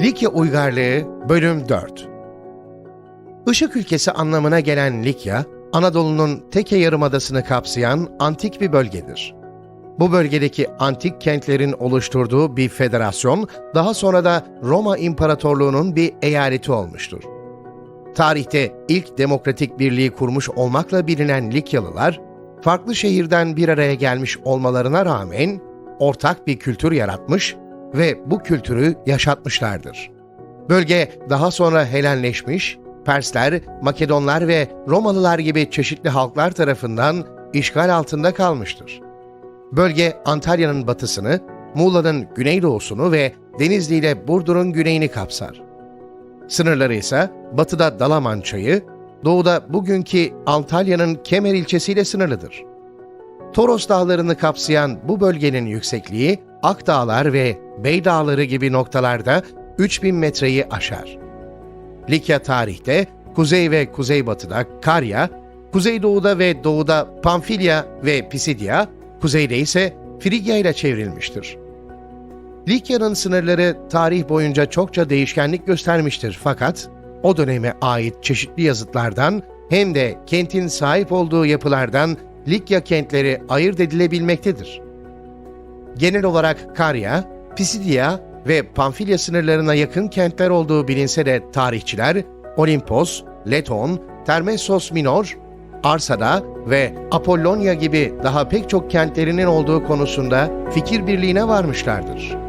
Likya Uygarlığı Bölüm 4 Işık ülkesi anlamına gelen Likya, Anadolu'nun Teke Yarımadası'nı kapsayan antik bir bölgedir. Bu bölgedeki antik kentlerin oluşturduğu bir federasyon, daha sonra da Roma İmparatorluğu'nun bir eyaleti olmuştur. Tarihte ilk demokratik birliği kurmuş olmakla bilinen Likyalılar, farklı şehirden bir araya gelmiş olmalarına rağmen ortak bir kültür yaratmış ve bu kültürü yaşatmışlardır. Bölge daha sonra Helenleşmiş, Persler, Makedonlar ve Romalılar gibi çeşitli halklar tarafından işgal altında kalmıştır. Bölge Antalya'nın batısını, Muğla'nın güneydoğusunu ve Denizli ile Burdur'un güneyini kapsar. Sınırları ise batıda Dalaman Çayı, doğuda bugünkü Antalya'nın Kemer ilçesiyle sınırlıdır. Toros Dağları'nı kapsayan bu bölgenin yüksekliği Akdağlar ve Beydağları gibi noktalarda 3000 metreyi aşar. Likya tarihte kuzey ve kuzeybatıda Karya, kuzeydoğuda ve doğuda Pamfilya ve Pisidia, kuzeyde ise Frigya ile çevrilmiştir. Likya'nın sınırları tarih boyunca çokça değişkenlik göstermiştir fakat o döneme ait çeşitli yazıtlardan hem de kentin sahip olduğu yapılardan Likya kentleri ayırt edilebilmektedir. Genel olarak Karya, Pisidia ve Pamfilya sınırlarına yakın kentler olduğu bilinse de tarihçiler Olimpos, Leton, Termessos Minor, Arsada ve Apollonia gibi daha pek çok kentlerinin olduğu konusunda fikir birliğine varmışlardır.